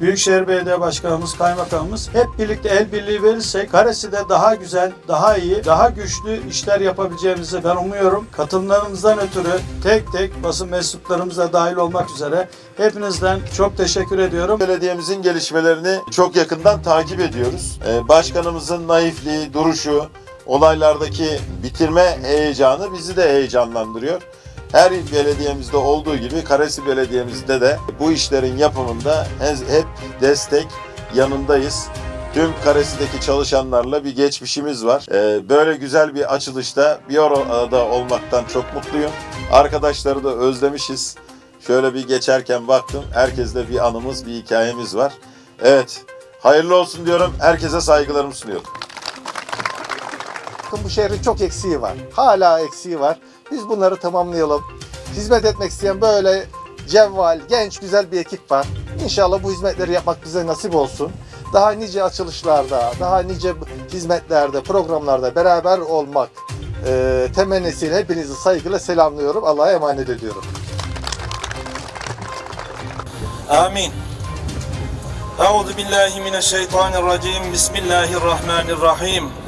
Büyükşehir Belediye Başkanımız, Kaymakamımız hep birlikte el birliği verirsek karesi de daha güzel, daha iyi, daha güçlü işler yapabileceğimizi ben umuyorum. Katılımlarımızdan ötürü tek tek basın mensuplarımız da dahil olmak üzere hepinizden çok teşekkür ediyorum. Belediyemizin gelişmelerini çok yakından takip ediyoruz. Ee, Başkanımızın naifliği, duruşu, olaylardaki bitirme heyecanı bizi de heyecanlandırıyor. Her il belediyemizde olduğu gibi Karesi Belediye'mizde de bu işlerin yapımında he- hep destek yanındayız. Tüm Karesi'deki çalışanlarla bir geçmişimiz var. Ee, Böyle güzel bir açılışta bir arada olmaktan çok mutluyum. Arkadaşları da özlemişiz. Şöyle bir geçerken baktım. Herkeste bir anımız, bir hikayemiz var. Evet, hayırlı olsun diyorum. Herkese saygılarımı sunuyorum bakın bu şehrin çok eksiği var. Hala eksiği var. Biz bunları tamamlayalım. Hizmet etmek isteyen böyle cevval, genç, güzel bir ekip var. İnşallah bu hizmetleri yapmak bize nasip olsun. Daha nice açılışlarda, daha nice hizmetlerde, programlarda beraber olmak e, temennisiyle hepinizi saygıyla selamlıyorum. Allah'a emanet ediyorum. Amin. Euzu billahi mineşşeytanirracim. Bismillahirrahmanirrahim.